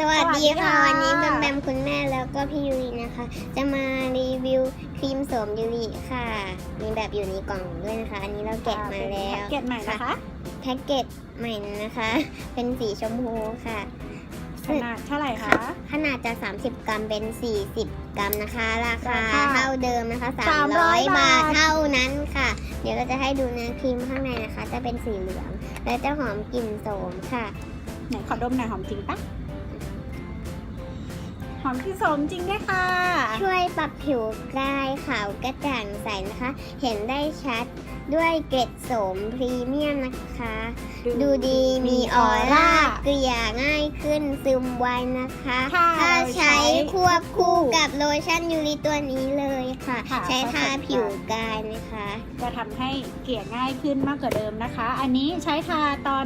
สวัสดีค่ะสวัวันสดีนี้ค่ะแบมแบมคุณแม่แล้วก็พี่ยูรินะคะ จะมารีวิวครีมโสมยูริค่ะ มีแบบอยู่ในกล่องด้วยนะคะ อันนี้เราแกะมาแล้วเกตใหม่นะคะแพ็กเกจใหม่นะคะ เป็นสีชมพูค่ะ ขนาดเท่าไหร่คะ ขนาดจะ30 กรัมเป็น 40 กรัมนะคะ ราคาราคาเท่าเดิมนะคะ 300 300บาทบาทเท่านั้นค่ะ เดี๋ยวเราจะให้ดูเนื้อครีมข้างในนะคะ จะเป็นสีเหลือง และจะหอมกลิ่นโสมค่ะ ไหนขอดมหน่อยหอมจริงปะ หอมที่สมจริงด้วยค่ะ ช่วยปรับผิวกายขาวกระจ่างใสนะคะ เห็นได้ชัดด้วยเกล็ดโสมพรีเมียมนะคะ ดูดีมีออร่าเกลี่ยง่ายขึ้นซึมไวนะคะ ถ้าถ้าเราใช้ใช้ควบคู่กับโลชั่นยูริตัวนี้เลยค่ะค่ะใช้ทาผสมกันผิวกายนะคะ จะทำให้เกลี่ยง่ายขึ้นมากกว่าเดิมนะคะ อันนี้ใช้ทาตอน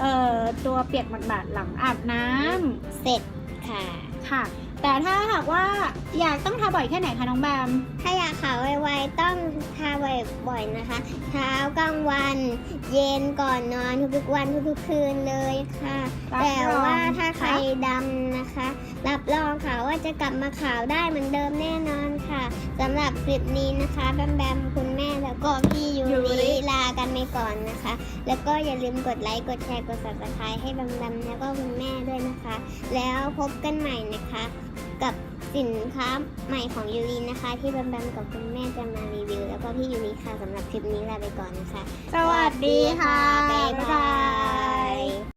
เอ่อตัวเปียกบาดๆหลังอาบน้ำเสร็จ ค่ะ ค่ะ แต่ถ้าหากว่าอยากต้องทาบ่อยแค่ไหนคะน้องแบม ถ้าอยากขาวไวๆต้องทาบ่อยๆนะคะ เช้ากลางวัน เย็นก่อนนอนทุกๆวันทุกๆคืนเลยค่ะ รับแต่รองว่าถ้าใครค่ะ ดำนะคะ รับรองค่ะว่าจะกลับมาขาวได้เหมือนเดิมแน่นอนค่ะสำหรับคลิปนี้นะคะแบมแบมคุณแม่แล้วก็พี่ยูยูริริลากันไปก่อนนะคะ แล้วก็อย่าลืมกดไลค์กดแชร์กด subscribe ให้แบมแบมแล้วก็คุณแม่ด้วยนะคะ แล้วพบกันใหม่นะคะ กับสินค้าใหม่ของยูรินะคะ ที่แบมแบมกับคุณแม่จะมารีวิว แล้วก็พี่ยูริค่ะสำหรับคลิปนี้ลาไปก่อนนะคะ สวัสดีค่ะบ๊ายบาย